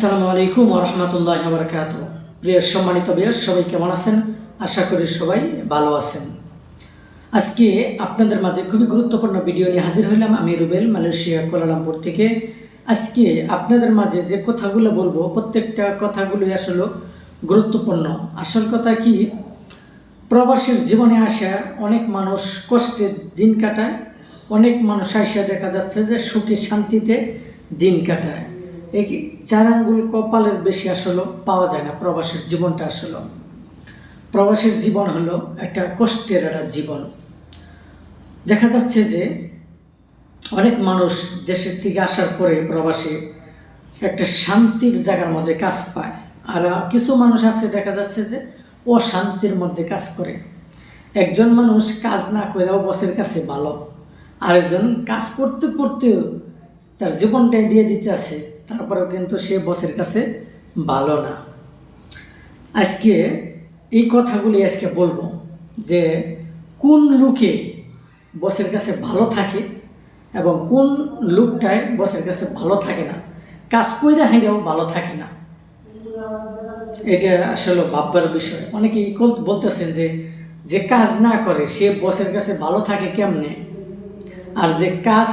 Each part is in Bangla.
আসসালামু আলাইকুম রহমতুল্লাহ বরকাত প্রিয় সম্মানিত বিয়ার সবাই কেমন আছেন? আশা করি সবাই ভালো আছেন। আজকে আপনাদের মাঝে খুবই গুরুত্বপূর্ণ ভিডিও নিয়ে হাজির হইলাম আমি রুবেল, মালয়েশিয়া কোলালামপুর থেকে। আজকে আপনাদের মাঝে যে কথাগুলো বলব, প্রত্যেকটা কথাগুলোই আসলে গুরুত্বপূর্ণ। আসল কথা কি? প্রবাসীর জীবনে আসা অনেক মানুষ কষ্টে দিন কাটায়, অনেক মানুষ আসিয়া দেখা যাচ্ছে যে সুখে শান্তিতে দিন কাটায়। এই চার আঙ্গুল কপালের বেশি আসলে পাওয়া যায় না, প্রবাসের জীবনটা আসলে? প্রবাসের জীবন হলো একটা কষ্টের একটা জীবন। দেখা যাচ্ছে যে অনেক মানুষ দেশের থেকে আসার পরে প্রবাসী একটা শান্তির জায়গার মধ্যে কাজ পায়। আর কিছু মানুষ আছে দেখা যাচ্ছে যে অশান্তির মধ্যে কাজ করে। একজন মানুষ কাজ না করেও বসের কাছে ভালো। আরেকজন কাজ করতে করতেও তার জীবনটাই দিয়ে দিতে আছে। তারপরেও কিন্তু সে বসের কাছে ভালো না। আজকে এই কথাগুলি আজকে বলব যে কোন লুকে বসের কাছে ভালো থাকে এবং কোন লুকটায় বসের কাছে ভালো থাকে না, কাজ কইরা হাইরাও ভালো থাকে না। এটা আসলে ভাববার বিষয়। অনেকেই বলতেছেন যে যে কাজ না করে সে বসের কাছে ভালো থাকে কেমনে? আর যে কাজ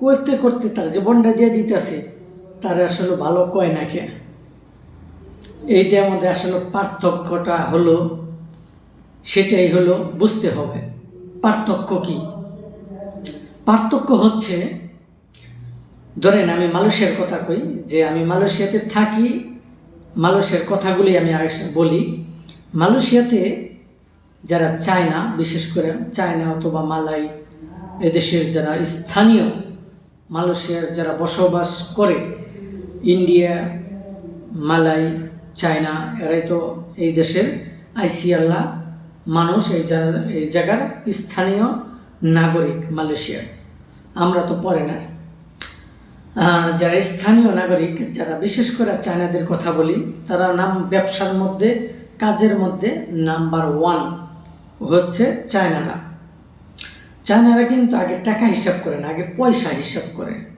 করতে করতে তার জীবনটা দিয়ে দিতেছে তার আসলে ভালো কয় না কে? এইটার মধ্যে আসলে পার্থক্যটা হলো, সেটাই হলো বুঝতে হবে। পার্থক্য কি? পার্থক্য হচ্ছে, ধরেন আমি মালয়েশিয়ার কথা কই, যে আমি মালয়েশিয়াতে থাকি, মালয়েশিয়ার কথাগুলি আমি বলি। মালয়েশিয়াতে যারা চায়না, বিশেষ করে চায়না অথবা মালাই, এদেশের যারা স্থানীয়, মালয়েশিয়ার যারা বসবাস করে ইন্ডিয়া মালাই চায়না এরাই তো এই দেশের আইসিআল্লাহ মানুষ এই এই জায়গার স্থানীয় নাগরিক মালয়েশিয়ার আমরা তো পরেনার আহ, যারা স্থানীয় নাগরিক যারা বিশেষ করে চায়নাদের কথা বলি তারা নাম ব্যবসার মধ্যে কাজের মধ্যে নাম্বার ওয়ান হচ্ছে চায়নারা। চায়নারা কিন্তু আগে টাকা হিসাব করে না আগে পয়সা হিসাব করে।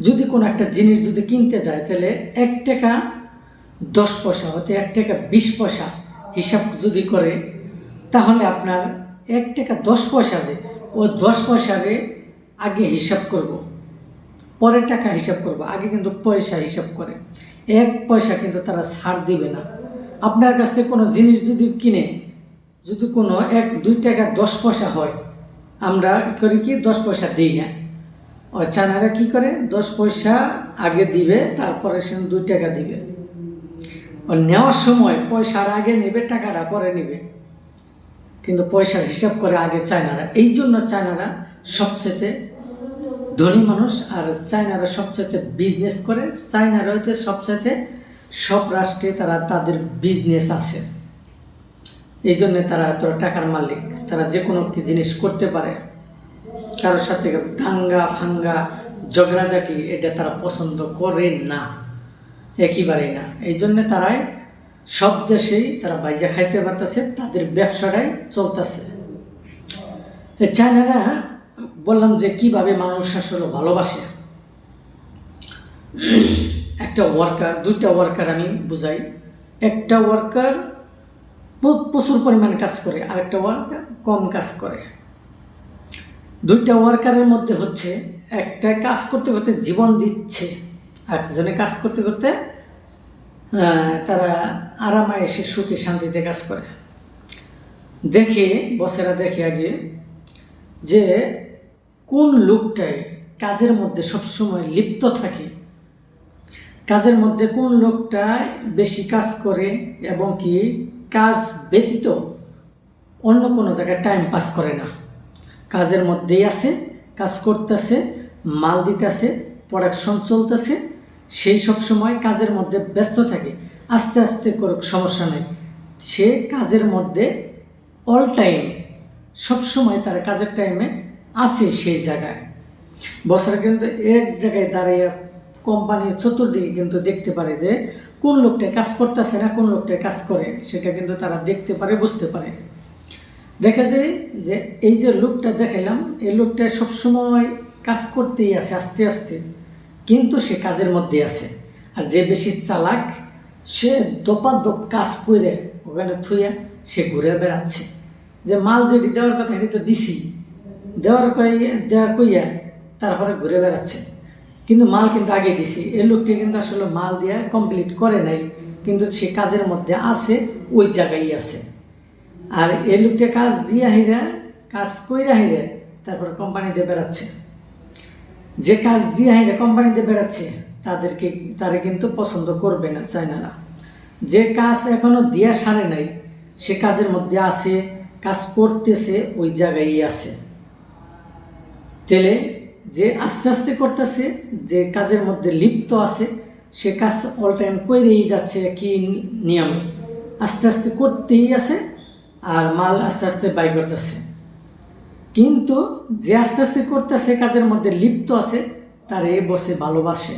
যদি কোনো একটা জিনিস যদি কিনতে যায়, তাহলে এক টাকা দশ পয়সা হতে এক টাকা বিশ পয়সা হিসাব যদি করে, তাহলে আপনার এক টাকা দশ পয়সা যে ও দশ পয়সারে আগে হিসাব করব। পরে টাকা হিসাব করব, আগে কিন্তু পয়সা হিসাব করে। এক পয়সা কিন্তু তারা ছাড় দিবে না। আপনার কাছ থেকে কোনো জিনিস যদি কিনে, যদি কোনো এক, দুই টাকা দশ পয়সা হয়, আমরা করি কি, দশ পয়সা দিই না। ও চানারা কি করে? দশ পয়সা আগে দিবে, তারপরে সে দুই টাকা দিবে। ও নেওয়ার সময় পয়সার আগে নেবে, টাকাটা পরে নেবে। কিন্তু পয়সার হিসাব করে আগে চায়নারা। এই জন্য চায়নারা সবচেয়ে ধনী মানুষ, আর চায়নারা সবচেয়ে বিজনেস করে। চায়নারা হইতে সবচেয়ে সব রাষ্ট্রে তারা তাদের বিজনেস আছে। এই জন্য তারা এত টাকার মালিক। তারা যে কোনো জিনিস করতে পারে। কারোর সাথে দাঙ্গা, ফাঙ্গা, ঝগড়াঝাটি, এটা তারা পছন্দ করে না। একেবারেই না। এই জন্য তারাই সব দেশেই তারা বাইজা খাইতে পারতেছে, তাদের ব্যবসাটাই চলতেছে। চায়নারা, বললাম যে কীভাবে মানুষ আসলে ভালোবাসে? একটা ওয়ার্কার দুইটা ওয়ার্কার আমি বুঝাই। একটা ওয়ার্কার প্রচুর পরিমাণে কাজ করে, আরেকটা ওয়ার্কার কম কাজ করে। দুইটা ওয়ার্কারের মধ্যে হচ্ছে একটা কাজ করতে করতে জীবন দিচ্ছে একজনে কাজ করতে করতে তারা আরামে এসে সুখে শান্তিতে কাজ করে। দেখে, বসেরা দেখে আগে যে কোন লোকটাই কাজের মধ্যে সবসময় লিপ্ত থাকে, কাজের মধ্যে কোন লোকটা বেশি কাজ করে এবং কি কাজ ব্যতীত অন্য কোনো জায়গায় টাইম পাস করে না। কাজের মধ্যেই আছে, কাজ করতেছে, মাল দিতেছে প্রোডাকশন চলতেছে, সেই সব সময় কাজের মধ্যে ব্যস্ত থাকে। আস্তে আস্তে করুক সমস্যা নেই। সে কাজের মধ্যে অল টাইম সব সময় তার কাজের টাইমে আছে সেই জায়গায়। বছর কিন্তু এক জায়গায় দাঁড়িয়ে কোম্পানির চতুর্দিকে কিন্তু দেখতে পারে যে কোন লোকটা কাজ করতেছে না, কোন লোকটা কাজ করে, সেটা কিন্তু তারা দেখতে পারে, বুঝতে পারে। দেখা যায় যে এই যে লোকটা দেখালাম এই লোকটা সবসময় কাজ করতেই আছে আস্তে আস্তে। কিন্তু সে কাজের মধ্যে আছে। আর যে বেশি চালাক, সে দোপা দোপ কাজ করে ওখানে থুইয়া সে ঘুরে বেড়াচ্ছে। যে মাল যেটি দেওয়ার কথা সেটি তো দিছি। দেওয়ার কই দেওয়া কইয়া তারপরে ঘুরে বেড়াচ্ছে। কিন্তু মাল কিন্তু আগে দিছি। এই লোকটি কিন্তু আসলে মাল দিয়ে কমপ্লিট করে নাই। কিন্তু সে কাজের মধ্যে আছে, ওই জায়গায় আছে। আর এই লোকটা কাজ দিয়ে হাইরা, কাজ কইরা হাইরা তারপরে কোম্পানিতে বেড়াচ্ছে। যে কাজ দিয়ে হাইরা কোম্পানিতে বেড়াচ্ছে, তাদেরকে, তারা কিন্তু পছন্দ করবে না চায় চায়নারা। যে কাজ এখনও দিয়া সারে নাই, সে কাজের মধ্যে আছে, কাজ করতেছে, ওই জায়গায় আছে। তেলে যে আস্তে আস্তে করতেছে, যে কাজের মধ্যে লিপ্ত আছে, সে কাজ অল টাইম করেই যাচ্ছে কি নিয়মে। আস্তে আস্তে করতেই আছে আর মাল আস্তে আস্তে বাই করতেছে। কিন্তু যে আস্তে আস্তে করতেছে, কাজের মধ্যে লিপ্ত আছে, তার এ বসে ভালোবাসে।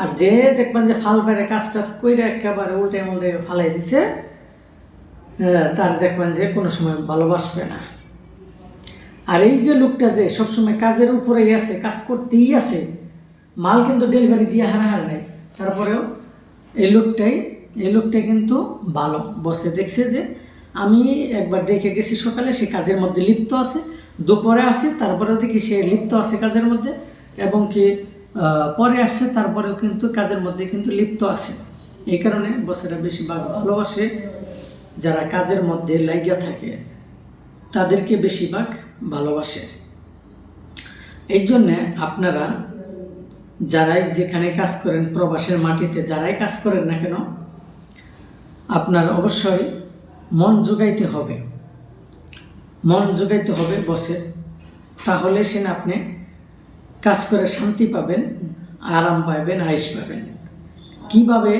আর যে দেখবেন যে ফাল বাইরে কাজ টাজ কইরা একেবারে উল্টে উল্টে ফালাই দিছে তার দেখবেন যে কোনো সময় ভালোবাসবে না। আর এই যে লোকটা যে সবসময় কাজের উপরেই আছে, কাজ করতেই আছে, মাল কিন্তু ডেলিভারি দিয়ে হারাহার নেই। তারপরেও এই লোকটাই, এই লোকটা কিন্তু ভালো। বসে দেখছে যে আমি একবার দেখে গেছি সকালে, সে কাজের মধ্যে লিপ্ত আছে, দুপুরে আসছে, তারপরেও দেখি সে লিপ্ত আছে কাজের মধ্যে, এবং কি পরে আসছে, তারপরেও কিন্তু কাজের মধ্যে কিন্তু লিপ্ত আছে। এই কারণে বসেরা বেশিরভাগ ভালোবাসে, যারা কাজের মধ্যে লাগিয়া থাকে, তাদেরকে বেশিরভাগ ভালোবাসে। এই জন্যে আপনারা যারাই যেখানে কাজ করেন, প্রবাসের মাটিতে যারাই কাজ করেন না কেন, আপনার অবশ্যই মন যোগাইতে হবে। মন যোগাইতে হবে বসে। তাহলে সে না আপনি কাজ করে শান্তি পাবেন, আরাম পাবেন আয়েস পাবেন। কীভাবে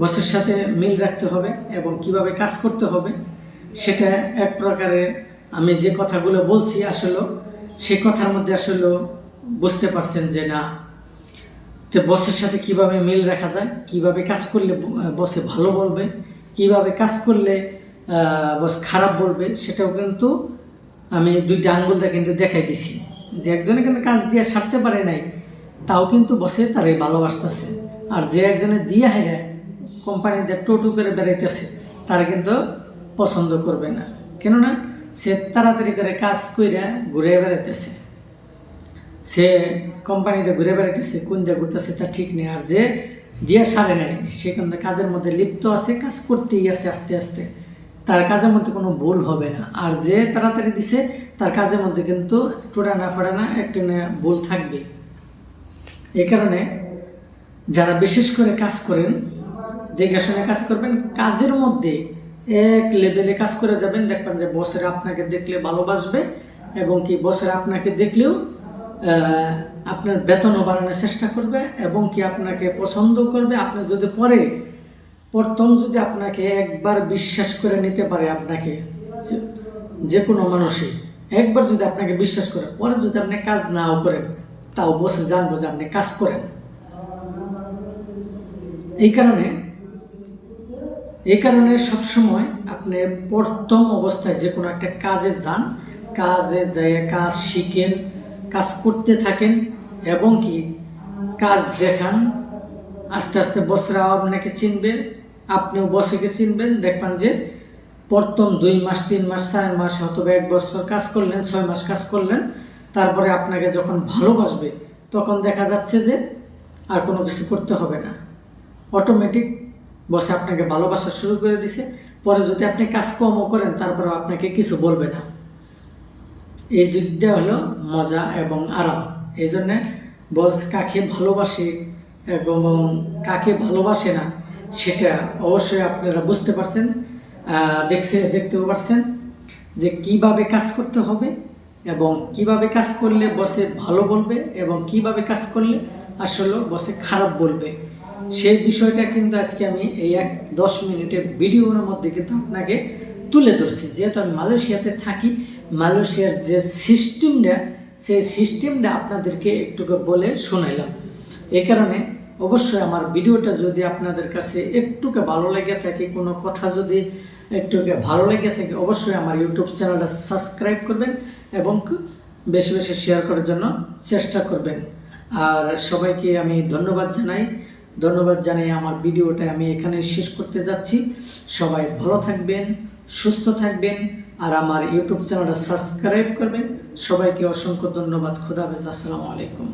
বসের সাথে মিল রাখতে হবে এবং কীভাবে কাজ করতে হবে, সেটা এক প্রকারে আমি যে কথাগুলো বলছি আসলে, সে কথার মধ্যে আসলে বুঝতে পারছেন যে না তো বসের সাথে কীভাবে মিল রাখা যায়, কীভাবে কাজ করলে বসে ভালো বলবে, কীভাবে কাজ করলে বস খারাপ বলবে, সেটাও কিন্তু আমি দুইটা আঙ্গুলটা কিন্তু দেখাই দিছি। যে একজনে কিন্তু কাজ দিয়ে সারতে পারে নাই, তাও কিন্তু বসে তারে ভালোবাসতেছে। আর যে একজনে দিয়ে হেরে কোম্পানিতে টোটো করে বেড়াইতেছে, তারা কিন্তু পছন্দ করবে না। কেননা, সে তাড়াতাড়ি করে কাজ কইরা ঘুরে বেড়াইতেছে। সে কোম্পানিতে ঘুরে বেড়াইতেছে, কোন দিয়ে ঘুরতেছে তা ঠিক নেই। আর যে দিয়ে সারে নেয় সে কাজের মধ্যে লিপ্ত আছে, কাজ করতেই আছে আস্তে আস্তে। তার কাজের মধ্যে কোনো ভুল হবে না। আর যে তাড়াতাড়ি দিছে, তার কাজের মধ্যে কিন্তু টোটা না ফোটা না একটা না ভুল থাকবে এই কারণে যারা বিশেষ করে কাজ করেন, দেখে শুনে কাজ করবেন, কাজের মধ্যে এক লেভেলে কাজ করে যাবেন। দেখবেন যে বসের আপনাকে দেখলে ভালোবাসবে এবং কি বসের আপনাকে দেখলেও আপনার বেতনও বাড়ানোর চেষ্টা করবে এবং কি আপনাকে পছন্দ করবে। আপনি যদি পরে প্রথম যদি আপনাকে একবার বিশ্বাস করে নিতে পারে আপনাকে, যে- কোনো মানুষই, একবার যদি আপনাকে বিশ্বাস করে, পরে যদি আপনি কাজ নাও করেন, তাও বসে জানব যে আপনি কাজ করেন। এই কারণে এই কারণে সবসময় আপনি প্রথম অবস্থায় যে কোনো একটা কাজে যান। কাজে যাই কাজ শিখেন কাজ করতে থাকেন এবং কি কাজ দেখান, আস্তে আস্তে বসরাও আপনাকে চিনবে, আপনিও বসেকে চিনবেন, দেখবেন যে প্রথম দুই মাস, তিন মাস, চার মাস অথবা এক বছর কাজ করলেন, ছয় মাস কাজ করলেন, তারপরে আপনাকে যখন ভালোবাসবে, তখন দেখা যাচ্ছে যে আর কোনো কিছু করতে হবে না। অটোমেটিক বসে আপনাকে ভালোবাসা শুরু করে দিছে, পরে যদি আপনি কাজ কমও করেন তারপরে আপনাকে কিছু বলবে না। এই যুদ্ধটা হলো মজা এবং আরাম। এই জন্যে বস কাকে ভালোবাসে এবং কাকে ভালোবাসে না, সেটা অবশ্যই আপনারা বুঝতে পারছেন দেখছে, দেখতেও পারছেন যে কীভাবে কাজ করতে হবে এবং কীভাবে কাজ করলে বসে ভালো বলবে এবং কীভাবে কাজ করলে আসলে বসে খারাপ বলবে। সেই বিষয়টা কিন্তু আজকে আমি এই এক দশ মিনিটের ভিডিওর মধ্যে কিন্তু আপনাকে তুলে ধরছি। যেহেতু আমি মালয়েশিয়াতে থাকি মালয়েশিয়ার যে সিস্টেমটা, সেই সিস্টেমটা আপনাদেরকে একটু বলে শোনাইলাম। এই কারণে অবশ্যই আমার ভিডিওটা যদি আপনাদের কাছে একটুকে ভালো লেগে থাকে, কোনো কথা যদি একটুকে ভালো লেগে থাকে, অবশ্যই আমার ইউটিউব চ্যানেলটা সাবস্ক্রাইব করবেন এবং বেশি বেশি শেয়ার করার জন্য চেষ্টা করবেন। আর সবাইকে আমি ধন্যবাদ জানাই। ধন্যবাদ জানাই আমার ভিডিওটা আমি এখানে শেষ করতে যাচ্ছি। সবাই ভালো থাকবেন, সুস্থ থাকবেন। আর আমার ইউটিউব চ্যানেলটা সাবস্ক্রাইব করবেন। সবাইকে অসংখ্য ধন্যবাদ। খুদাবেজ আসসালামু আলাইকুম।